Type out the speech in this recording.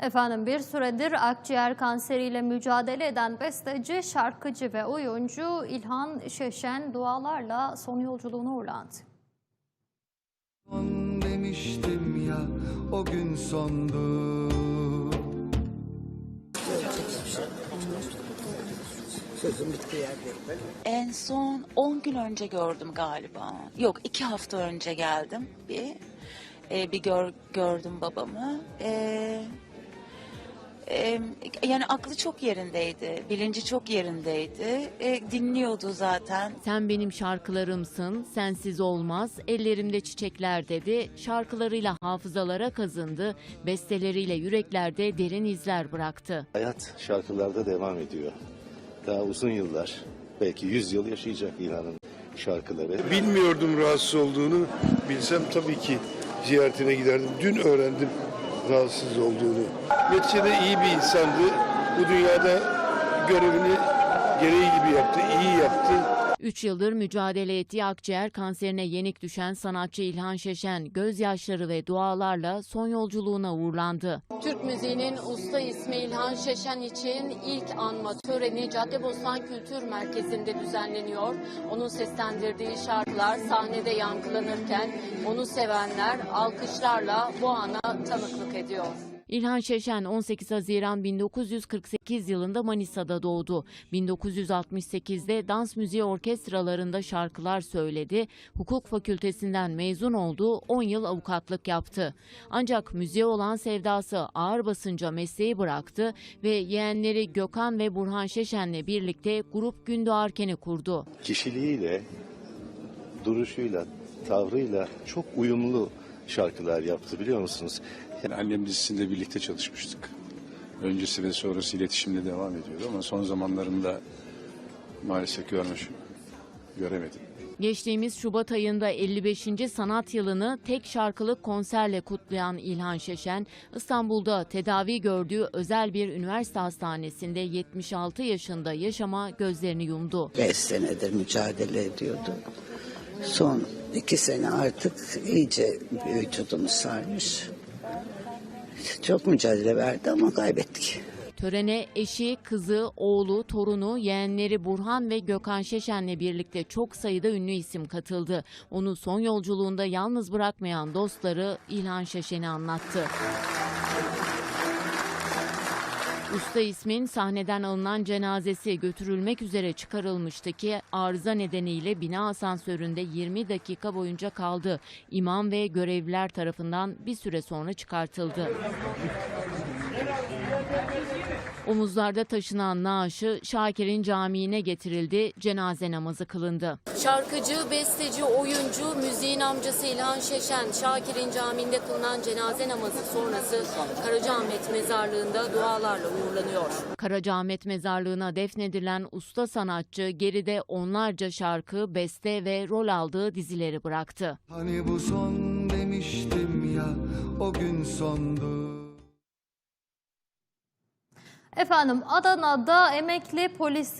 Efendim bir süredir akciğer kanseriyle mücadele eden besteci, şarkıcı ve oyuncu İlhan Şeşen dualarla son yolculuğuna uğurlandı. Son demiştim ya o gün sondu. En son 10 gün önce gördüm galiba. Yok iki hafta önce geldim bir. Ee, bir gör, gördüm babamı. Ee, e, yani aklı çok yerindeydi, bilinci çok yerindeydi. Ee, dinliyordu zaten. Sen benim şarkılarımsın, sensiz olmaz, ellerimde çiçekler dedi. Şarkılarıyla hafızalara kazındı, besteleriyle yüreklerde derin izler bıraktı. Hayat şarkılarda devam ediyor. Daha uzun yıllar, belki 100 yıl yaşayacak İlhan'ın şarkıları. Bilmiyordum rahatsız olduğunu. Bilsem tabii ki ziyaretine giderdim. Dün öğrendim rahatsız olduğunu. Neticede iyi bir insandı. Bu dünyada görevini gereği gibi yaptı, iyi yaptı. 3 yıldır mücadele ettiği akciğer kanserine yenik düşen sanatçı İlhan Şeşen gözyaşları ve dualarla son yolculuğuna uğurlandı. Türk müziğinin usta ismi İlhan Şeşen için ilk anma töreni Caddebostan Kültür Merkezi'nde düzenleniyor. Onun seslendirdiği şarkılar sahnede yankılanırken onu sevenler alkışlarla bu ana tanıklık ediyor. İlhan Şeşen 18 Haziran 1948 yılında Manisa'da doğdu. 1968'de dans müziği orkestralarında şarkılar söyledi. Hukuk fakültesinden mezun oldu, 10 yıl avukatlık yaptı. Ancak müziğe olan sevdası ağır basınca mesleği bıraktı ve yeğenleri Gökhan ve Burhan Şeşen'le birlikte grup Gündoğarken'i kurdu. Kişiliğiyle, duruşuyla, tavrıyla çok uyumlu şarkılar yaptı biliyor musunuz? Yani Annem dizisinde birlikte çalışmıştık. Öncesi ve sonrası iletişimde devam ediyordu ama son zamanlarında maalesef görmüş, göremedim. Geçtiğimiz Şubat ayında 55. sanat yılını tek şarkılık konserle kutlayan İlhan Şeşen, İstanbul'da tedavi gördüğü özel bir üniversite hastanesinde 76 yaşında yaşama gözlerini yumdu. Beş senedir mücadele ediyordu. Son iki sene artık iyice vücudunu sarmış. Çok mücadele verdi ama kaybettik. Törene eşi, kızı, oğlu, torunu, yeğenleri Burhan ve Gökhan Şeşen'le birlikte çok sayıda ünlü isim katıldı. Onu son yolculuğunda yalnız bırakmayan dostları İlhan Şeşen'i anlattı. Usta ismin sahneden alınan cenazesi götürülmek üzere çıkarılmıştı ki arıza nedeniyle bina asansöründe 20 dakika boyunca kaldı. İmam ve görevliler tarafından bir süre sonra çıkartıldı. Omuzlarda taşınan naaşı Şakir'in camiine getirildi, cenaze namazı kılındı. Şarkıcı, besteci, oyuncu, müziğin amcası İlhan Şeşen, Şakir'in Camii'nde kılınan cenaze namazı sonrası Karacaahmet Mezarlığı'nda dualarla uğurlanıyor. Karacaahmet mezarlığına defnedilen usta sanatçı geride onlarca şarkı, beste ve rol aldığı dizileri bıraktı. Hani bu son demiştim ya o gün sondu. Efendim Adana'da emekli polis